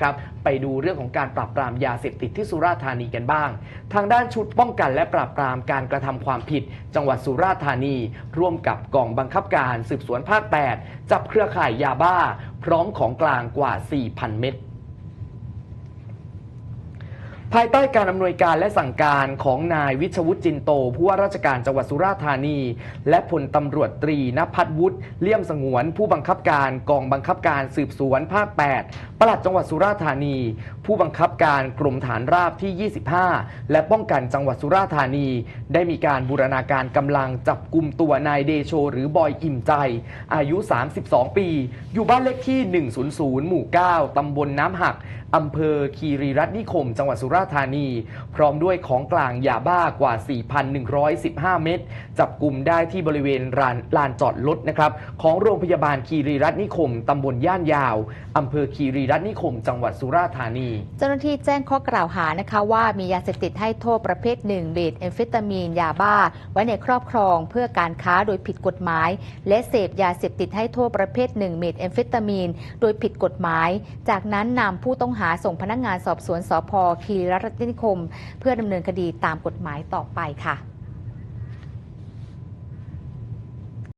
ครับไปดูเรื่องของการปราบปรามยาเสพติดที่สุราษฎร์ธานีกันบ้าง ทางด้านชุดป้องกันและปราบปรามการกระทำความผิด จังหวัดสุราษฎร์ธานี ร่วมกับกองบังคับการสืบสวนภาค 8 จับเครือข่ายยาบ้า พร้อมของกลางกว่า 4,000 เม็ด ภายใต้การอำนวยการและสั่งการของนายวิชวุฒิจินโต ผู้ว่าราชการจังหวัดสุราษฎร์ธานี และพลตำรวจตรีนภัทรวุฒิเลี่ยมสงวน ผู้บังคับการกองบังคับการสืบสวนภาค 8 ปลัดจังหวัดสุราษฎร์ธานี ผู้บังคับการกรมฐานราบที่ 25 และป้องกันจังหวัดสุราษฎร์ธานี ได้มีการบูรณาการกำลังจับกลุ่มตัวนายเดโช หรือบอยอิ่มใจ อายุ 32 ปี อยู่บ้านเลขที่ 100 หมู่ 9ตำบลน้ำหักอำเภอคีรีรัตนิคม จังหวัดสุราษฎร์ราชธานี พร้อมด้วยของกลางยาบ้ากว่า 4,115 เม็ดจับกลุ่มได้ที่บริเวณลานลานจอดรถนะครับของโรงพยาบาลคีรีรัตน์นิคมตำบลย่านยาวอำเภอคีรีรัตน์นิคม จังหวัดสุราษฎร์ธานี เจ้าหน้าที่แจ้งข้อกล่าวหานะคะว่ามียาเสพติดให้โทษประเภทหนึ่งเบสเอมเฟตามีนยาบ้า ไว้ในครอบครองเพื่อการค้าโดยผิดกฎหมาย และเสพยาเสพติดให้โทษประเภทหนึ่งเมทแอมเฟตามีนโดยผิดกฎหมาย จากนั้นนำผู้ต้องหาส่งพนักงานสอบสวนสพคีรัตนิคม เพื่อดำเนินคดีตามกฎหมายต่อไปค่ะ